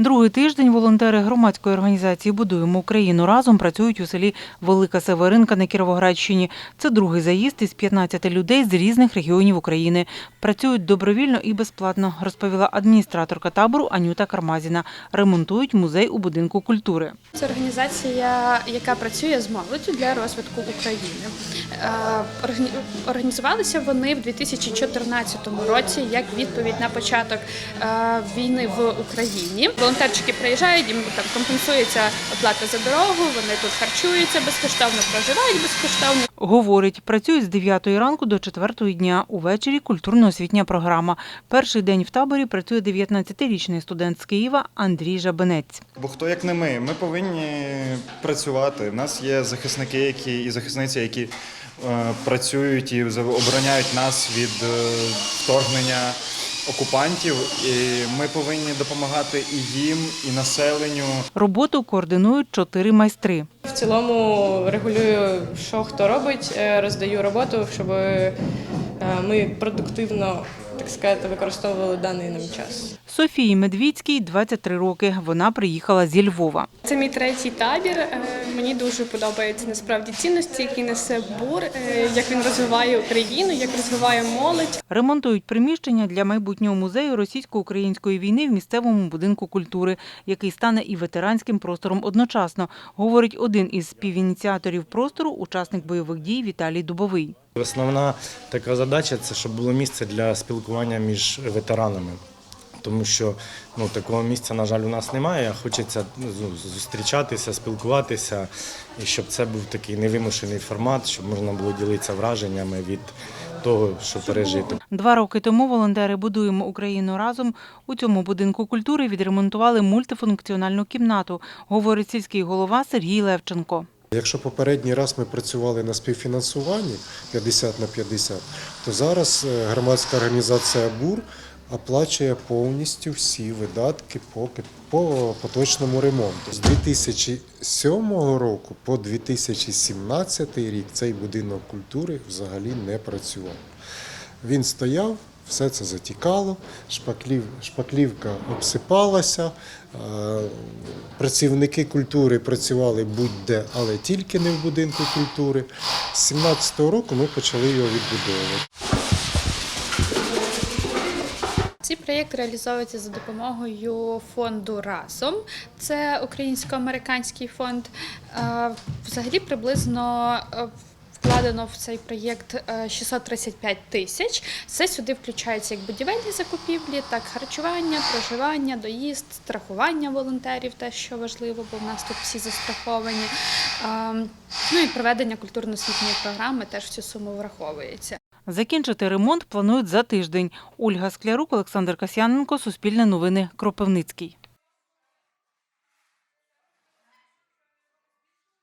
Другий тиждень волонтери громадської організації Будуємо Україну разом працюють у селі Велика Северинка на Кіровоградщині. Це другий заїзд із 15 людей з різних регіонів України. Працюють добровільно і безплатно, розповіла адміністраторка табору Анюта Кармазіна. Ремонтують музей у будинку культури. Це організація, яка працює з молоддю для розвитку України. Е, Організувалися вони в 2014 році як відповідь на початок е, війни в Україні. Волонтерчики приїжджають, їм там компенсується оплата за дорогу. Вони тут харчуються безкоштовно, проживають безкоштовно. Говорить, працюють з 9 ранку до 4 дня. Увечері культурно-освітня програма. Перший день в таборі працює 19-річний студент з Києва Андрій Жабенець. Бо хто як не ми, ми повинні працювати. У нас є захисники, які і захисниці, які е, працюють і обороняють нас від е, вторгнення окупантів. І ми повинні допомагати і їм, і населенню. Роботу координують чотири майстри. В цілому регулюю, що хто робить, е, роздаю роботу, щоб е, ми продуктивно, так сказати, використовували даний нам час. Софії Медвідській 23 роки. Вона приїхала зі Львова. Це мій третій табір. Е, Мені дуже подобаються насправді цінності, які несе бур, е, як він розвиває Україну, як розвиває молодь. Ремонтують приміщення для майбутнього музею російсько-української війни в місцевому будинку культури, який стане і ветеранським простором одночасно, говорить один із співініціаторів простору, учасник бойових дій Віталій Дубовий. Основна така задача це щоб було місце для спілкування між ветеранами. Тому що ну, такого місця, на жаль, у нас немає. Хочеться ну, зустрічатися, спілкуватися, і щоб це був такий невимушений формат, щоб можна було ділитися враженнями від того, що пережито. Два роки тому волонтери Будуємо Україну разом у цьому будинку культури відремонтували мультифункціональну кімнату, говорить сільський голова Сергій Левченко. Якщо попередній раз ми працювали на співфінансуванні 50 на 50, то зараз е, громадська організація БУР оплачує повністю всі видатки по, по поточному ремонту. З 2007 року по 2017 рік цей будинок культури взагалі не працював. Він стояв, все це затікало, шпаклів, шпаклівка обсипалася, е, працівники культури працювали будь-де, але тільки не в будинку культури. З 17-го року ми почали його відбудовувати. Ці проєкти реалізовуються за допомогою фонду Разом. Це українсько-американський фонд. Е, Взагалі приблизно. Е, Вкладено в цей проєкт е, 635 тисяч. Це сюди включаються як будівельні закупівлі, так харчування, проживання, доїзд, страхування волонтерів, те, що важливо, бо в нас тут всі застраховані. Ем, Ну і проведення культурно-освітньої програми теж в цю суму враховується. Закінчити ремонт планують за тиждень. Ольга Склярук, Олександр Касьяненко, Суспільне новини, Кропивницький.